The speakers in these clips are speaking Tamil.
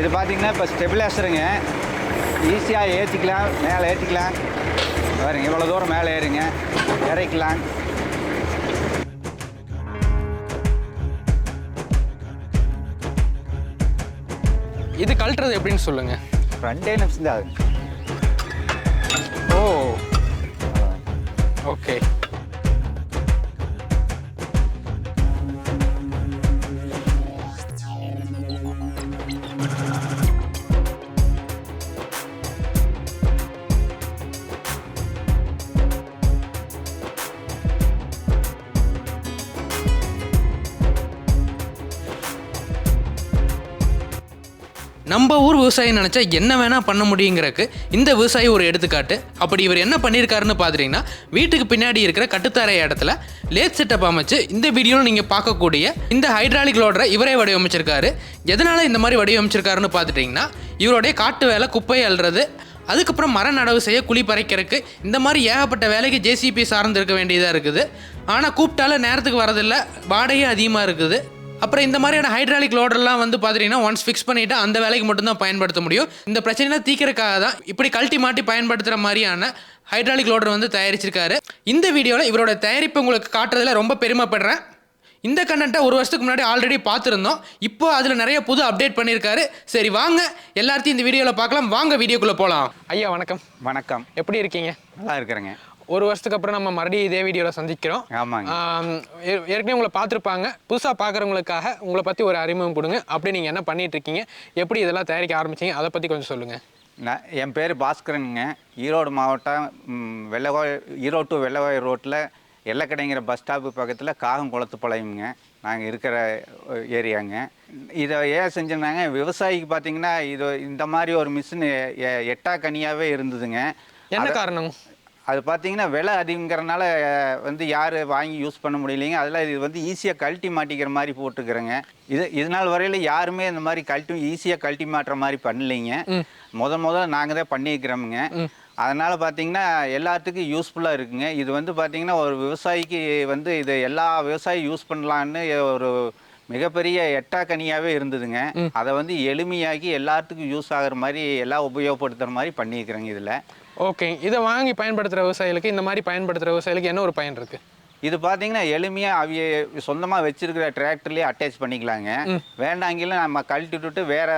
இது பார்த்தீங்கன்னா இப்போ ஸ்டெபிலைசருங்க ஈஸியாக ஏற்றிக்கலாம் மேலே ஏற்றிக்கலாம் பாருங்க இவ்வளோ தூரம் மேலே ஏறுங்க. இறக்கலாம் இது கழட்டுறது எப்படின்னு சொல்லுங்க. ரெண்டே நிமிஷம் தான் ஓ. ஓகே. Thank you. நம்ம ஊர் விவசாயி நினச்சா என்ன வேணால் பண்ண முடியுங்கிறக்கு இந்த விவசாயி ஒரு எடுத்துக்காட்டு. அப்படி இவர் என்ன பண்ணியிருக்காருன்னு பார்த்துட்டிங்கன்னா வீட்டுக்கு பின்னாடி இருக்கிற கட்டுத்தாரை இடத்துல லேத் செட்டப் அமைச்சு இந்த வீடியோவில் நீங்கள் பார்க்கக்கூடிய இந்த ஹைட்ராலிக் லோடரை இவரே வடிவமைச்சிருக்காரு. எதனால் இந்த மாதிரி வடிவமைச்சிருக்காருன்னு பார்த்துட்டிங்கன்னா இவருடைய காட்டு வேலை குப்பை அள்ளுறது அதுக்கப்புறம் மர நடவு செய்ய குழி பறைக்கிறதுக்கு இந்த மாதிரி ஏகப்பட்ட வேலைக்கு ஜேசிபி சார்ந்து இருக்க வேண்டியதாக இருக்குது. ஆனால் கூப்பிட்டால நேரத்துக்கு வரதில்லை வாடகையும் அதிகமாக இருக்குது. அப்புறம் இந்த மாதிரியான ஹைட்ராலிக் லோடர்லாம் வந்து பார்த்துட்டீங்கன்னா ஒன்ஸ் ஃபிக்ஸ் பண்ணிவிட்டு அந்த வேலைக்கு மட்டும்தான் பயன்படுத்த முடியும். இந்த பிரச்சனைலாம் தீக்கிறதுக்காக தான் இப்படி கழட்டி மாட்டி பயன்படுத்துகிற மாதிரியான ஹைட்ராலிக் லோடர் வந்து தயாரிச்சிருக்காரு. இந்த வீடியோவில் இவரோட தயாரிப்பு உங்களுக்கு காட்டுறதுல ரொம்ப பெருமைப்படுறேன். இந்த கண்டென்ட்டை ஒரு வருஷத்துக்கு முன்னாடி ஆல்ரெடி பார்த்துருந்தோம். இப்போ அதில் நிறைய புது அப்டேட் பண்ணியிருக்காரு சரி வாங்க. எல்லாத்தையும் இந்த வீடியோவில் பார்க்கலாம். வாங்க வீடியோக்குள்ளே போகலாம் ஐயா வணக்கம். வணக்கம். எப்படி இருக்கீங்க? நல்லா இருக்கிறேங்க. ஒரு வருஷத்துக்கு அப்புறம் நம்ம மறுபடியும் இதே வீடியோவில் சந்திக்கிறோம். ஆமாங்க. ஏற்கனவே உங்களை பார்த்துருப்பாங்க. புதுசாக பார்க்குறவங்களுக்காக உங்களை பற்றி ஒரு அறிமுகம் கொடுங்க. அப்படி நீங்கள் என்ன பண்ணிட்டு இருக்கீங்க? எப்படி இதெல்லாம் தயாரிக்க ஆரம்பிச்சீங்க? அதை பற்றி கொஞ்சம் சொல்லுங்கள் நான் என் பேர் பாஸ்கரனுங்க. ஈரோடு மாவட்டம் ம், வெள்ளவாய் ஈரோடு டு வெள்ளவாய் ரோட்டில் எல்லக்கடைங்கிற பஸ் ஸ்டாப்பு பக்கத்தில் காகங்குளத்துப்பாளையம்ங்க. நாங்கள் இருக்கிற ஏரியாங்க. இதை ஏன் செஞ்சிருந்தாங்க விவசாயிக்கு பார்த்தீங்கன்னா இது இந்த மாதிரி ஒரு மிஷின் எட்டா கனியாகவே இருந்ததுங்க. என்ன காரணம்? அது பார்த்தீங்கன்னா விலை அதிகங்கிறனால வந்து யார் வாங்கி யூஸ் பண்ண முடியலைங்க. அதில் இது வந்து ஈஸியாக கழட்டி மாட்டிக்கிற மாதிரி போட்டுக்கிறேங்க. இது இது நாள் வரையில் யாருமே இந்த மாதிரி கழட்டி ஈஸியாக கழட்டி மாட்டுற மாதிரி பண்ணலைங்க. முத முத நாங்கள் தான் பண்ணியிருக்கிறோமுங்க. அதனால் பார்த்தீங்கன்னா எல்லாத்துக்கும் யூஸ்ஃபுல்லாக இருக்குங்க. இது வந்து பார்த்தீங்கன்னா ஒரு விவசாயிக்கு வந்து இது எல்லா விவசாயி யூஸ் பண்ணலான்னு ஒரு மிகப்பெரிய எட்டாக்கனியாகவே இருந்ததுங்க. அதை வந்து எளிமையாக்கி எல்லாத்துக்கும் யூஸ் ஆகுற மாதிரி எல்லாம் உபயோகப்படுத்துகிற மாதிரி பண்ணியிருக்கிறேங்க இதில். ஓகே இதை வாங்கி பயன்படுத்துகிற விவசாயிகளுக்கு இந்த மாதிரி பயன்படுத்துகிற விவசாயிகளுக்கு என்ன ஒரு பயன் இருக்குது இது பார்த்தீங்கன்னா எளிமையாக அவிய சொந்தமாக வச்சிருக்கிற டிராக்டர்லேயே அட்டாச் பண்ணிக்கலாங்க. வேண்டாங்கில நம்ம கழட்டி விட்டுட்டு வேற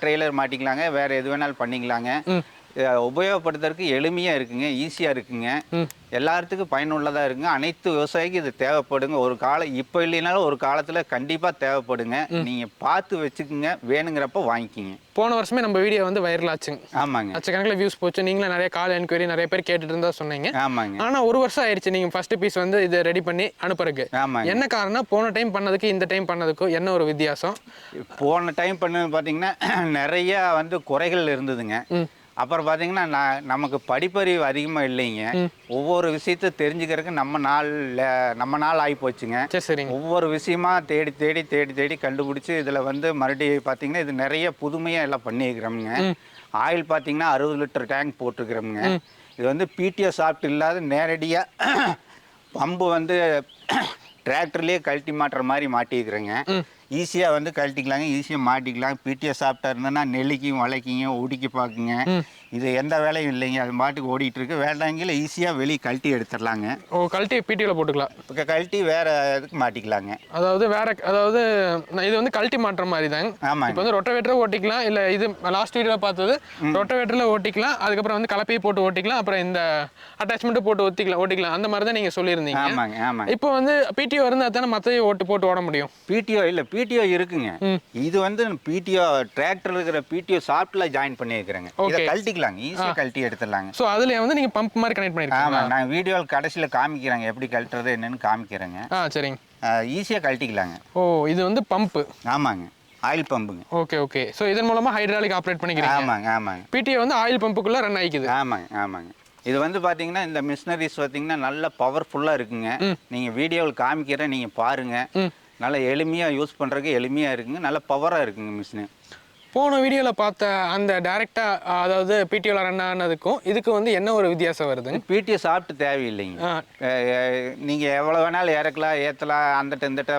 ட்ரெய்லர் மாட்டிக்கலாங்க. வேற எது வேணாலும் பண்ணிக்கலாங்க. உபயோகப்படுத்துறதுக்கு எளிமையாக இருக்குங்க ஈஸியாக இருக்குங்க. எல்லாத்துக்கும் பயனுள்ளதாக இருக்குங்க. அனைத்து விவசாயிக்கும் இது தேவைப்படுங்க. ஒரு காலம் இப்போ இல்லைனாலும் ஒரு காலத்தில் கண்டிப்பாக தேவைப்படுங்க. நீங்கள் பார்த்து வச்சுக்குங்க. வேணுங்கிறப்ப வாங்கிக்கிங்க. போன வருஷமே நம்ம வீடியோ வந்து வைரல் ஆச்சுங்க ஆமாங்க. லட்சக்கணக்கில் வியூஸ் போச்சு. நீங்களும் நிறைய கால் என்கொயரி நிறைய பேர் கேட்டுட்டு இருந்தா சொன்னீங்க. ஆமாங்க. ஆனால் ஒரு வருஷம் ஆயிடுச்சு. நீங்கள் ஃபர்ஸ்ட் பீஸ் வந்து இதை ரெடி பண்ணி அனுப்புறதுக்கு. ஆமாங்க. என்ன காரணம் போன டைம் பண்ணதுக்கு இந்த டைம் பண்ணதுக்கும் என்ன ஒரு வித்தியாசம்? போன டைம் பண்ணது பார்த்தீங்கன்னா நிறைய வந்து குறைகள் இருந்ததுங்க. அப்புறம் பார்த்தீங்கன்னா நான் நமக்கு படிப்பறிவு அதிகமாக இல்லைங்க. ஒவ்வொரு விஷயத்த தெரிஞ்சுக்கிறதுக்கு நம்ம நாள் நம்ம நாள் ஆகி போச்சுங்க. சரிங்க. ஒவ்வொரு விஷயமா தேடி தேடி தேடி தேடி கண்டுபிடிச்சி இதில் வந்து மறுபடியும் பார்த்தீங்கன்னா இது நிறைய புதுமையாக எல்லாம் பண்ணியிருக்கிறோமுங்க. ஆயில் பார்த்தீங்கன்னா அறுபது லிட்டர் டேங்க் போட்டிருக்கிறோமுங்க. இது வந்து பிடிஓ சாப்பிட்டு இல்லாத நேரடியாக பம்பு வந்து டிராக்டர்லேயே கழட்டி மாட்டுற மாதிரி மாட்டியிருக்கிறேங்க. ஈஸியாக வந்து கழட்டிக்கலாங்க ஈஸியாக மாட்டிக்கலாம். பிடிஎஸ் சாப்பிட்டா இருந்தேன்னா நெல்லிக்கும் வளைக்கிங்க ஒடிக்கி பார்க்குங்க. இது எந்த வேலையும் இல்லைங்க. அது பாட்டுக்கு ஓடிட்டு இருக்கு வேண்டாங்கில ஈஸியாக வெளியே கழட்டி எடுத்துடலாங்க ஓ கழட்டி பிடியில் போட்டுக்கலாம். இப்போ கழட்டி வேற இதுக்கு மாட்டிக்கலாங்க. அதாவது வேற அதாவது இது வந்து கழட்டி மாட்டுற மாதிரி தாங்க ஆமாங்க. இப்போ வந்து ரொட்டவேட்டரை ஓட்டிக்கலாம். இல்லை இது லாஸ்ட் வீடியோவில் பார்த்தது. ரொட்டவேட்டரில் ஓட்டிக்கலாம். அதுக்கப்புறம் வந்து கலப்பையை போட்டு ஓட்டிக்கலாம். அப்புறம் இந்த அட்டாச்மெண்ட்டு போட்டு ஒத்திக்கலாம் ஓட்டிக்கலாம். அந்த மாதிரி தான் நீங்கள் சொல்லியிருந்தீங்க. ஆமாங்க ஆமாங்க. இப்போ வந்து பிடிஓ இருந்தால் தானே மற்றதையும் ஓட்டு போட்டு ஓட முடியும்? பிடிஓ இல்லை பிடிஓ இருக்குங்க. இது வந்து பிடிஓ டிராக்டர் இருக்கிற பிடிஓ சாஃப்ட்ல ஜாயின் பண்ணியிருக்கிறேங்க. இதை Okay. கழட்டிக்கலாங்க ஈஸியாக கழட்டி எடுத்துடலாங்க. ஸோ அதில் வந்து நீங்கள் பம்ப் மாதிரி கனெக்ட் பண்ணிருக்கீங்க ஆமாம் நான் வீடியோவில் கடைசியில் காமிக்கிறேங்க. எப்படி கழட்டுறது என்னன்னு காமிக்கிறேங்க. ஆ சரிங்க. ஈஸியாக கழட்டிக்கலாங்க. ஓ இது வந்து பம்ப்பு ஆமாங்க. ஆயில் பம்புங்க ஓகே ஓகே. ஸோ இதன் மூலமாக ஹைட்ராலிக் ஆப்ரேட் பண்ணிக்கிறீங்க. ஆமாங்க ஆமாங்க. பிடிஓ வந்து ஆயில் பம்புக்குள்ளே ரன் ஆகிக்குது ஆமாங்க ஆமாங்க. இது வந்து பார்த்தீங்கன்னா இந்த மிஷினரிஸ் பார்த்தீங்கன்னா நல்ல பவர்ஃபுல்லாக இருக்குங்க. நீங்கள் வீடியோவில் காமிக்கிறேன் நீங்கள் பாருங்கள் நல்ல எளிமையாக யூஸ் பண்ணுறதுக்கு எளிமையாக இருக்குங்க. நல்ல பவராக இருக்குங்க மிஷினு போன வீடியோவில் பார்த்த அந்த டேரெக்டாக அதாவது பிடிஓவில் ரன் ஆனதுக்கும் இதுக்கு வந்து என்ன ஒரு வித்தியாசம் வருதுங்க? பிடிஏ சாப்பிட்டு தேவையில்லைங்க. நீங்கள் எவ்வளோ வேணாலும் இறக்கலாம் ஏற்றலாம் அந்தட்ட இந்தட்ட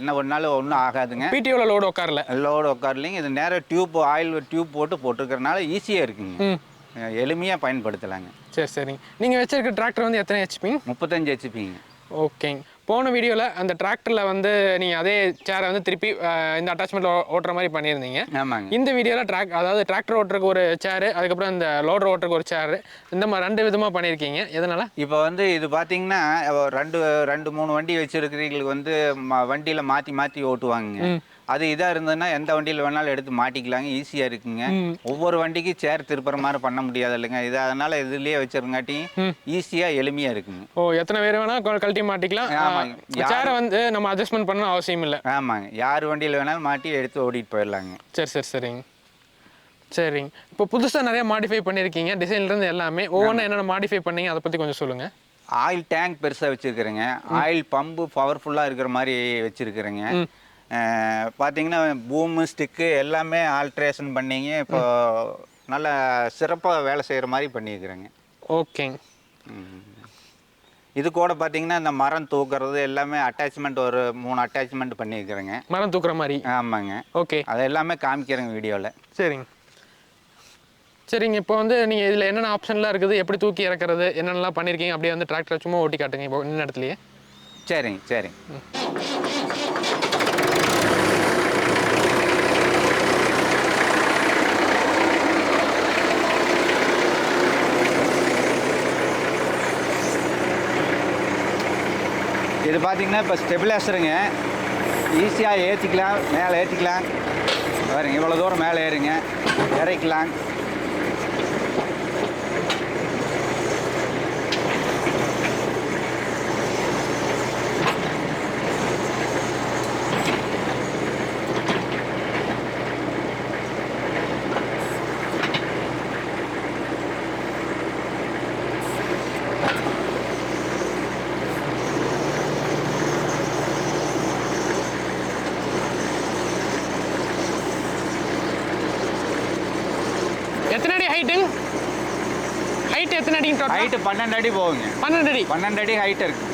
என்ன பண்ணாலும் ஒன்றும் ஆகாதுங்க. பிடிஓவில் லோடு உட்காரல? லோடு உட்காரலைங்க. இது நேராக டியூப் ஆயில் டியூப் போட்டு போட்டுக்கிறனால ஈஸியாக இருக்குங்க. எளிமையாக பயன்படுத்தலாங்க. சரி சரிங்க நீங்கள் வச்சிருக்க டிராக்டர் வந்து எத்தனை ஹெச்பிங்க முப்பத்தஞ்சு ஹெச்பிங்க ஓகேங்க போன வீடியோவில் அந்த டிராக்டரில் வந்து நீங்கள் அதே சேரை வந்து திருப்பி இந்த அட்டாச்மெண்ட்டில் ஓட்டுற மாதிரி பண்ணியிருந்தீங்க. ஆமாங்க. இந்த வீடியோவில் ட்ராக் அதாவது டிராக்டர் ஓட்டுறதுக்கு ஒரு சேரு அதுக்கப்புறம் இந்த லோடர் ஓட்டுறதுக்கு ஒரு சேரு இந்த மாதிரி ரெண்டு விதமாக பண்ணியிருக்கீங்க. எதனால்? இப்போ வந்து இது பார்த்தீங்கன்னா ரெண்டு ரெண்டு மூணு வண்டி வச்சிருக்கிறவங்களுக்கு வந்து வண்டியில் மாற்றி மாற்றி ஓட்டுவாங்க அது இதாக இருந்ததுன்னா எந்த வண்டியில் வேணாலும் எடுத்து மாட்டிக்கலாங்க ஈஸியாக இருக்குங்க. ஒவ்வொரு வண்டிக்கும் சேர் திருப்புற மாதிரி பண்ண முடியாது இல்லைங்க. இது அதனால் இதுலேயே வச்சிருங்காட்டியும் ஈஸியாக எளிமையாக இருக்குங்க. ஓ எத்தனை பேர் வேணால் கழட்டி மாட்டிக்கலாம். ஆமாங்க. சேரை வந்து நம்ம அட்ஜஸ்ட்மெண்ட் பண்ண அவசியம் இல்லை. ஆமாங்க. யார் வண்டியில் வேணாலும் மாட்டி எடுத்து ஓட்டிகிட்டு போயிடலாங்க. சரி சரி சரிங்க. சரிங்க. இப்போ புதுசாக நிறைய மாடிஃபை பண்ணியிருக்கீங்க டிசைன்லேருந்து எல்லாமே. ஒவ்வொன்றும் என்னென்ன மாடிஃபை பண்ணீங்க? அதை பற்றி கொஞ்சம் சொல்லுங்கள் ஆயில் டேங்க் பெருசாக வச்சுருக்குறேங்க. ஆயில் பம்பு பவர்ஃபுல்லாக இருக்கிற மாதிரி வச்சுருக்குறேங்க. பார்த்தீங்கன்னா பூமு ஸ்டிக்கு எல்லாமே ஆல்ட்ரேஷன் பண்ணிங்க. இப்போ நல்ல சிறப்பாக வேலை செய்கிற மாதிரி பண்ணியிருக்கிறேங்க. ஓகேங்க. இது கூட பார்த்தீங்கன்னா இந்த மரம் தூக்குறது எல்லாமே அட்டாச்மெண்ட் ஒரு மூணு அட்டாச்மெண்ட் பண்ணியிருக்கிறேங்க. மரம் தூக்குற மாதிரி? ஆமாங்க. ஓகே. அது எல்லாமே காமிக்கிறேங்க வீடியோவில் சரிங்க. சரிங்க இப்போ வந்து நீங்கள் இதில் என்னென்ன ஆப்ஷன்லாம் இருக்குது? எப்படி தூக்கி இறக்குறது? என்னென்னலாம் பண்ணியிருக்கீங்க அப்படியே வந்து டிராக்டர் சும்மா ஓட்டி காட்டுங்க இப்போ நின்ன இடத்துலையே சரிங்க சரிங்க. பார்த்தீங்கன்னா இப்போ ஸ்டெபிலைசருங்க ஈஸியாக ஏற்றிக்கலாம் மேலே ஏற்றிக்கலாம் பாருங்க இவ்வளோ தூரம் மேலே ஏறுங்க. இறக்கலாம் எத்தனை அடி ஹைட்டுங்க ஹைட் எத்தனை அடிங்க ஹைட்டு பன்னெண்டு அடி போகுங்க. பன்னெண்டு அடி. பன்னெண்டு அடி ஹைட் இருக்கு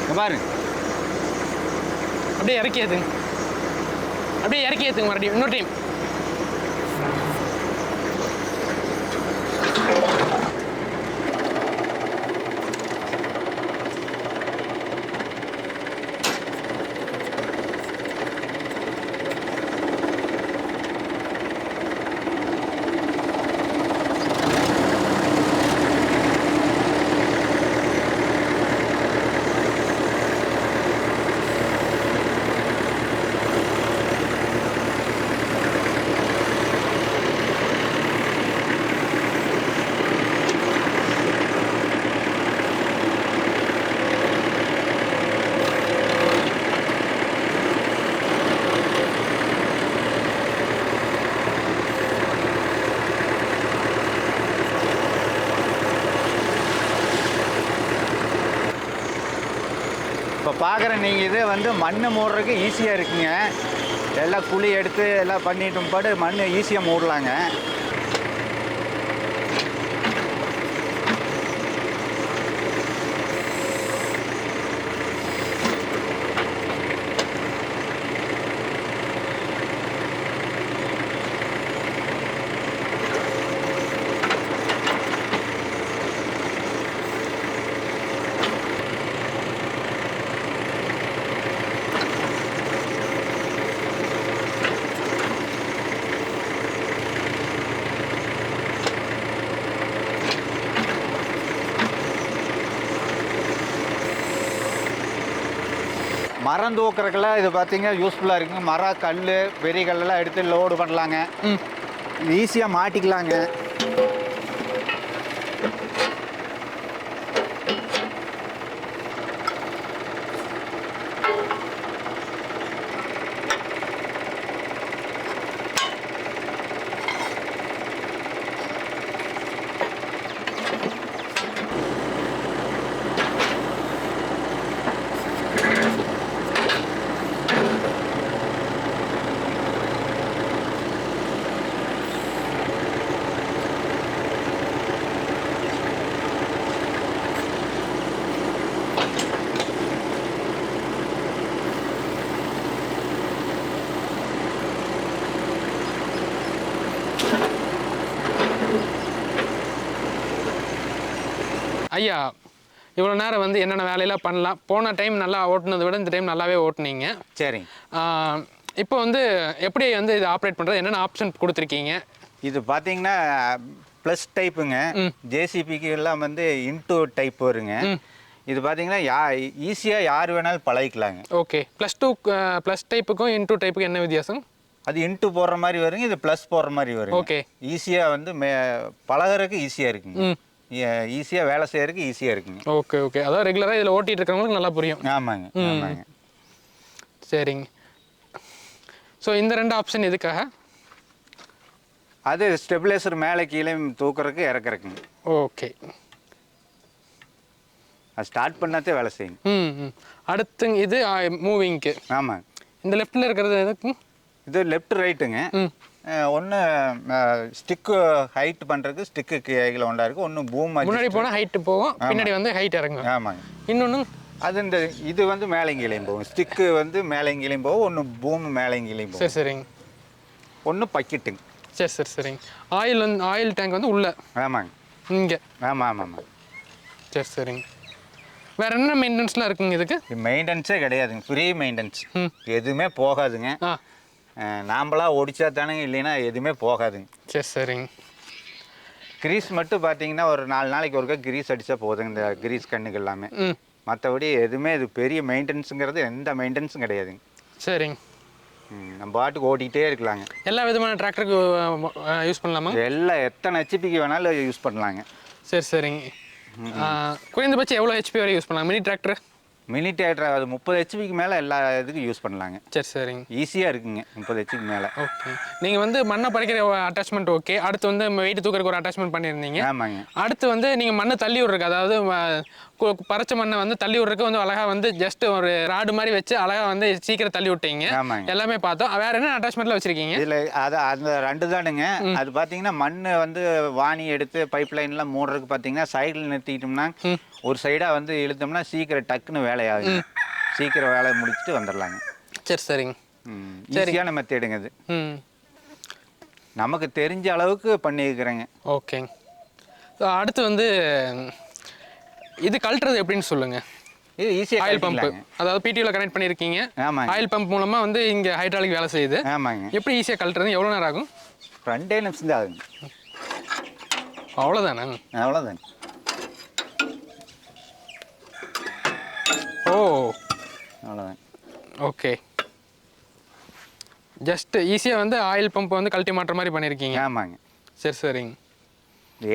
இங்க பாருங்க அப்படியே இறக்கி ஏற்றுங்க அப்படியே இறக்கி ஏற்றுங்க மறுபடியும். இன்னொரு டைம் பார்க்குற நீங்கள் இது வந்து மண் மூடுறதுக்கு ஈஸியாக இருக்குங்க. எல்லாம் குழி எடுத்து எல்லாம் பண்ணிட்டும் பாடு மண் ஈஸியாக மூடலாங்க. மரம் தூக்குறதுக்கெல்லாம் இது பார்த்தீங்கன்னா யூஸ்ஃபுல்லாக இருக்குங்க மரம் கல் பெரிய கல்லெல்லாம் எடுத்து லோடு பண்ணலாங்க. ஈஸியாக மாட்டிக்கலாங்க. ஐயா இவ்வளோ நேரம் வந்து என்னென்ன வேலையெல்லாம் பண்ணலாம்? போன டைம் நல்லா ஓட்டுனதை விட இந்த டைம் நல்லாவே ஓட்டுனீங்க. சரிங்க ஆஹ் இப்போ வந்து எப்படி வந்து இது ஆப்ரேட் பண்ணுறது என்னென்ன ஆப்ஷன் கொடுத்துருக்கீங்க? இது பார்த்தீங்கன்னா ப்ளஸ் டைப்புங்க ஜேசிபிக்கு எல்லாம் வந்து இன்டூ டைப் வருங்க. இது பார்த்தீங்கன்னா யா ஈஸியாக யார் வேணாலும் பழகிக்கலாங்க. ஓகே. ப்ளஸ் டூ ப்ளஸ் டைப்புக்கும் இன்டூ டைப்புக்கும் என்ன வித்தியாசம்? அது இன்ட்டு போடுற மாதிரி வருங்க இது ப்ளஸ் போடுற மாதிரி வருங்க. Okay. ஈஸியாக வந்து மே பழகுறதுக்கு ஈஸியாக இருக்குங்க. ஈஸியாக வேலை செய்யறதுக்கு ஈஸியாக இருக்குங்க. Okay okay. அதாவது ரெகுலராக இதில் ஓட்டிட்டு இருக்கிறவங்களுக்கு நல்லா புரியும். ஆமாங்க ஆமாங்க. சரிங்க. ஸோ இந்த ரெண்டு ஆப்ஷன் எதுக்காக? அது ஸ்டெபிலைசர் மேலே கீழே தூக்குறதுக்கு இறக்குறக்குங்க ஓகே. அது ஸ்டார்ட் பண்ணாதே வேலை செய்யுங்க. ம் அடுத்து இது மூவிங்க்கு ஆமாங்க. இந்த லெஃப்ட்டில் இருக்கிறது எதுக்கு? இது லெஃப்ட் ரைட்டுங்க ம். ஒன்று ஸ்டிக்கு ஹைட் பண்ணுறதுக்கு ஸ்டிக்கு கீழே ஒன்றா இருக்குது ஒன்று பூம் முன்னாடி போனால் ஹைட்டு போகும் பின்னாடி வந்து ஹைட் இறங்கும். ஆமாங்க இன்னொன்று அது இந்த இது வந்து மேலேங்கிலையும் போகும். ஸ்டிக்கு வந்து மேலேங்கிலையும் போகும் ஒன்று பூம் மேலேங்கிலையும் போகும். சரி சரிங்க. ஒன்று பக்கெட்டுங்க சரி சரி சரிங்க. ஆயில் வந்து ஆயில் டேங்க் வந்து உள்ள. ஆமாங்க. இங்கே. ஆமாம் ஆமாம் ஆமாம் சரி சரிங்க. வேற என்ன மெயின்டெனன்ஸ்லாம் இருக்குங்க இதுக்கு? இது மெயின்டெனன்ஸே கிடையாதுங்க. Free maintenance. எதுவுமே போகாதுங்க. நாம்பளா ஒடிச்சா தானுங்க இல்லைன்னா எதுவுமே போகாதுங்க சரி சரிங்க கிரீஸ் மட்டும் பார்த்தீங்கன்னா ஒரு நாலு நாளைக்கு ஒருக்கா கிரீஸ் அடித்தா போதுங்க இந்த கிரீஸ் கண்ணுக்கு எல்லாமே. மற்றபடி எதுவுமே இது பெரிய மெயின்டெனன்ஸுங்கிறது எந்த மெயின்டெனன்ஸும் கிடையாதுங்க சரிங்க நம்ம பாட்டுக்கு ஓட்டிக்கிட்டே இருக்கலாங்க. எல்லா விதமான டிராக்டருக்கு யூஸ் பண்ணலாமா? எல்லாம் எத்தனை ஹெச்பிக்கு வேணாலும் யூஸ் பண்ணலாங்க. சரி சரிங்க குறைந்தபட்சம் எவ்வளோ ஹெச்பி வரை யூஸ் பண்ணலாம்? மினி டிராக்டர் மினி தேட்டர் அது முப்பது ஹெச்பிக்கு மேலே எல்லா இதுக்கும் யூஸ் பண்ணலாங்க. சரி சரிங்க ஈஸியாக இருக்குங்க முப்பது ஹெச்பிக்கு மேலே. ஓகே நீங்கள் வந்து மண்ணை பறிக்கிற அட்டாச்மெண்ட் ஓகே அடுத்து வந்து வெயிட் தூக்கறதுக்கு ஒரு அட்டாச்மெண்ட் பண்ணியிருந்தீங்க. ஆமாங்க. அடுத்து வந்து நீங்கள் மண்ணை தள்ளி விட்றக்கு அதாவது பறிச்ச மண்ணை வந்து தள்ளி விட்றதுக்கு வந்து அழகாக வந்து ஜஸ்ட் ஒரு ராடு மாதிரி வச்சு அழகாக வந்து சீக்கிரம் தள்ளி விட்டீங்க. எல்லாமே பார்த்தோம். வேற என்ன அட்டாச்மெண்ட்ல வச்சிருக்கீங்க? இதில் அது அந்த ரெண்டு தானுங்க. அது பார்த்தீங்கன்னா மண் வந்து வாணி எடுத்து பைப் லைன்லாம் மூடுறதுக்கு பார்த்தீங்கன்னா சைடில் நிறுத்திக்கிட்டோம்னா ஒரு சைடாக வந்து இழுத்தோம்னா சீக்கிரம் டக்குன்னு வேலையாகுங்க சீக்கிரம் வேலையை முடிச்சுட்டு வந்துடலாங்க. சரி சரிங்க. ஈஸியான மெத்தேடுங்க இது. ம். நமக்கு தெரிஞ்ச அளவுக்கு பண்ணியிருக்கிறேங்க. ஓகேங்க. அடுத்து வந்து இது கழட்டுறது எப்படின்னு சொல்லுங்க. இது ஈஸியாக ஆயில் பம்ப் அதாவது பிடியூல கனெக்ட் பண்ணியிருக்கீங்க ஆமாங்க. ஆயில் பம்ப் மூலமா வந்து இங்க ஹைட்ராலிக் வேலை செய்யுது. ஆமாங்க. எப்படி ஈஸியாக கழட்டுறது? எவ்வளோ நேரம் ஆகும்? ரெண்டே நிமிஷம் தான் ஆகுங்க. அவ்வளோதானே அவ்வளோதாங்க ஓ. அவ்வளோதாங்க ஓகே ஜஸ்ட் ஈஸியாக வந்து ஆயில் பம்ப் வந்து கழட்டி மாட்டுற மாதிரி பண்ணியிருக்கீங்க ஆமாங்க. சரி சரிங்க.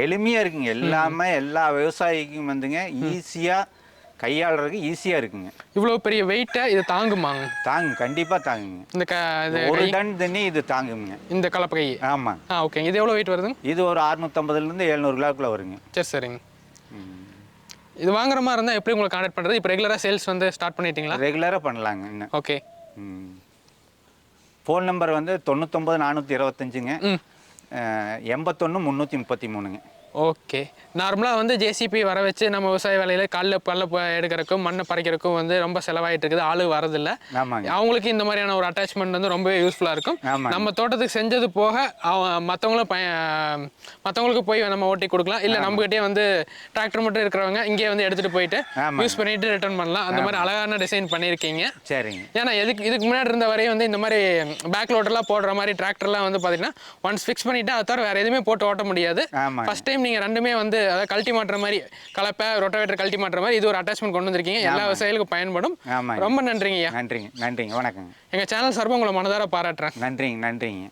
எளிமையாக இருக்குங்க. எல்லாமே எல்லா விவசாயிக்கும் வந்துங்க. ஈஸியாக கையாளுறதுக்கு ஈஸியாக இருக்குங்க. இவ்வளோ பெரிய வெயிட்டை இது தாங்குமாங்க? தாங்க கண்டிப்பாக தாங்குங்க. இந்த க இது ஒரு டன் தண்ணி இது தாங்குங்க. இந்த கலப்பை கை ஆமாங்க. ஆ ஓகே இது எவ்வளோ வெயிட் வருதுங்க? இது ஒரு அறுநூத்தம்பதுலேருந்து எழுநூறு கிலோக்குள்ளே வருங்க. சரி சரிங்க. இது வாங்குற மாதிரி இருந்தால் எப்படி உங்களுக்கு கான்டாக்ட் பண்ணுறது இப்போ ரெகுலராக சேல்ஸ் வந்து ஸ்டார்ட் பண்ணிட்டீங்களா? ரெகுலராக பண்ணலாங்க இன்னும். ஓகே ஃபோன் நம்பர் வந்து தொண்ணூத்தொம்பது நானூற்றி இருபத்தஞ்சுங்க. எண்பத்தொன்று முந்நூற்றி முப்பத்தி மூணுங்க. ஓகே. நார்மலாக வந்து ஜேசிபி வர வச்சு நம்ம விவசாய வேலையில் காலில் பல்ல ப- எடுக்கறதுக்கும் மண்ணை பறிக்கிறதுக்கும் வந்து ரொம்ப செலவாயிட்டு இருக்குது. ஆளு வரதில்ல. அவங்களுக்கு இந்த மாதிரியான ஒரு அட்டாச்மெண்ட் வந்து ரொம்பவே யூஸ்ஃபுல்லாக இருக்கும். நம்ம தோட்டத்துக்கு செஞ்சது போக மற்றவங்களும் பய மற்றவங்களுக்கு போய் நம்ம ஓட்டி கொடுக்கலாம். இல்லை நம்மகிட்டயே வந்து டிராக்டர் மட்டும் இருக்கிறவங்க இங்கே வந்து எடுத்துகிட்டு போயிட்டு. யூஸ் பண்ணிட்டு ரிட்டர்ன் பண்ணலாம். அந்த மாதிரி அழகான டிசைன் பண்ணியிருக்கீங்க. சரிங்க. ஏன்னா எதுக்கு இதுக்கு முன்னாடி இருந்த வரையும் வந்து இந்த மாதிரி பேக் லோடர்லாம் போடுற மாதிரி டிராக்டர்லாம் வந்து பார்த்தீங்கன்னா ஒன்ஸ் ஃபிக்ஸ் பண்ணிட்டு அதை தவிர வேறு எதுவுமே போட்டு ஓட்ட முடியாது. ஃபர்ஸ்ட் டைம் நீங்கள் ரெண்டுமே வந்து அதாவது கழட்டி மாட்டுற மாதிரி கலப்பை ரொட்டவேட்டர் கழட்டி மாட்டுற மாதிரி இது ஒரு அட்டாச்மெண்ட் கொண்டு வந்திருக்கீங்க. எல்லா விவசாயிகளுக்கும் பயன்படும். ரொம்ப நன்றிங்க நன்றிங்க நன்றிங்க. வணக்கங்க. எங்கள் சேனல் சார்பாக உங்களை மனதார பாராட்டுறேன். நன்றிங்க நன்றிங்க.